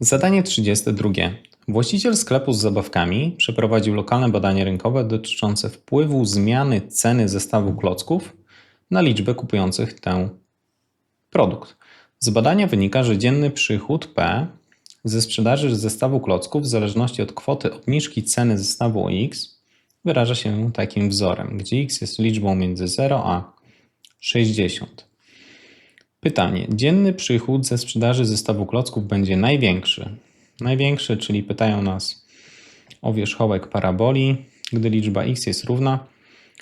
Zadanie 32. Właściciel sklepu z zabawkami przeprowadził lokalne badanie rynkowe dotyczące wpływu zmiany ceny zestawu klocków na liczbę kupujących ten produkt. Z badania wynika, że dzienny przychód P ze sprzedaży zestawu klocków w zależności od kwoty obniżki ceny zestawu X wyraża się takim wzorem, gdzie X jest liczbą między 0 a 60. Pytanie. Dzienny przychód ze sprzedaży zestawu klocków będzie największy. Największy, czyli pytają nas o wierzchołek paraboli, gdy liczba x jest równa.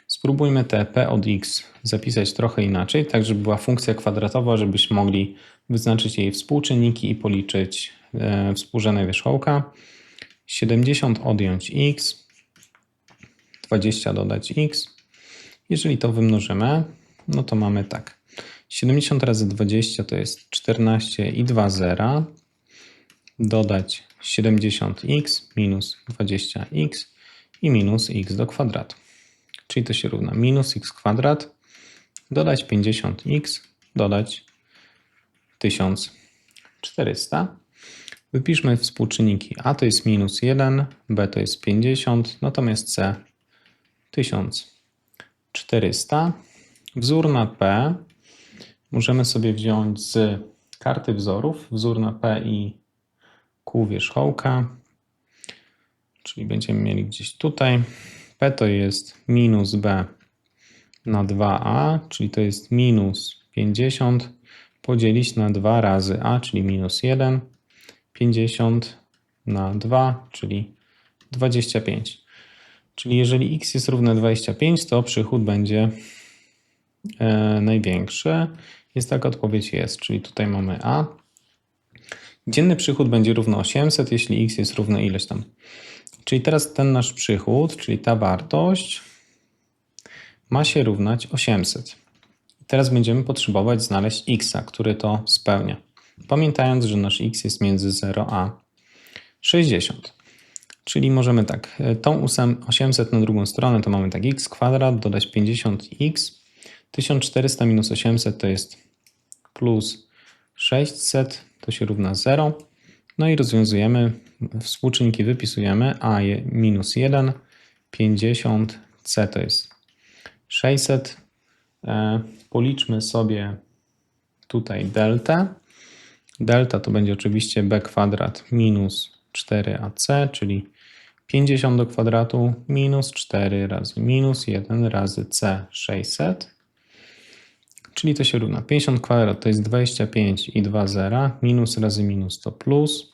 Spróbujmy te p od x zapisać trochę inaczej, tak żeby była funkcja kwadratowa, żebyśmy mogli wyznaczyć jej współczynniki i policzyć e, współrzędne wierzchołka. 70 odjąć x, 20 dodać x. Jeżeli to wymnożymy, no to mamy tak. 70 razy 20 to jest 14 i 2 zera. Dodać 70x minus 20x i minus x do kwadratu. Czyli to się równa minus x kwadrat, dodać 50x, dodać 1400. Wypiszmy współczynniki a to jest minus 1, b to jest 50, natomiast c 1400. Wzór na p możemy sobie wziąć z karty wzorów, wzór na P i Q wierzchołka, czyli będziemy mieli gdzieś tutaj. P to jest minus B na 2A, czyli to jest minus 50, podzielić na 2 razy A, czyli minus 1, 50 na 2, czyli 25. Czyli jeżeli x jest równe 25, to przychód będzie e, największy. Jest taka odpowiedź jest, czyli tutaj mamy A. Dzienny przychód będzie równy 800, jeśli x jest równe ileś tam. Czyli teraz ten nasz przychód, czyli ta wartość ma się równać 800. Teraz będziemy potrzebować znaleźć x, który to spełnia. Pamiętając, że nasz x jest między 0 a 60. Czyli możemy tak, tą 800 na drugą stronę to mamy tak x kwadrat, dodać 50x. 1400 minus 800 to jest plus 600 to się równa 0. No i rozwiązujemy, współczynniki wypisujemy, a minus 1, 50, c to jest 600. E, policzmy sobie tutaj delta. Delta to będzie oczywiście b kwadrat minus 4ac, czyli 50 do kwadratu minus 4 razy minus 1 razy c 600 czyli to się równa. 50 kwadrat to jest 25 i 2 zera, minus razy minus to plus,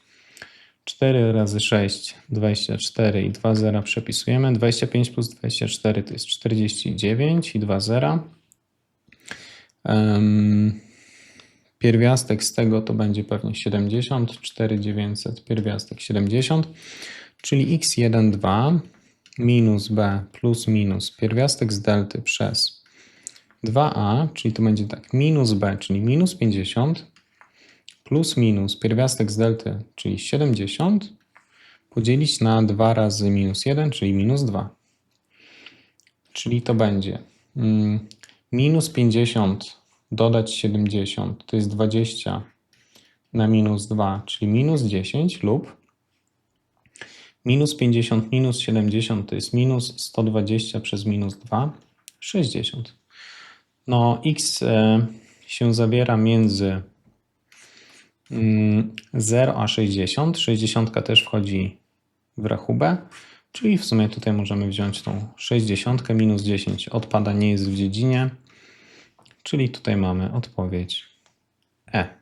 4 razy 6, 24 i 2 zera przepisujemy, 25 plus 24 to jest 49 i 2 zera. Um, pierwiastek z tego to będzie pewnie 70, 4900, pierwiastek 70, czyli x1, 2 minus b plus minus pierwiastek z delty przez 2a, czyli to będzie tak, minus b, czyli minus 50, plus minus pierwiastek z delty, czyli 70, podzielić na 2 razy minus 1, czyli minus 2. Czyli to będzie mm, minus 50 dodać 70, to jest 20 na minus 2, czyli minus 10 lub minus 50 minus 70 to jest minus 120 przez minus 2, 60. No, x e, się zawiera między 0 mm, a 60. 60 też wchodzi w rachubę, czyli w sumie tutaj możemy wziąć tą 60 minus 10 odpada, nie jest w dziedzinie, czyli tutaj mamy odpowiedź E.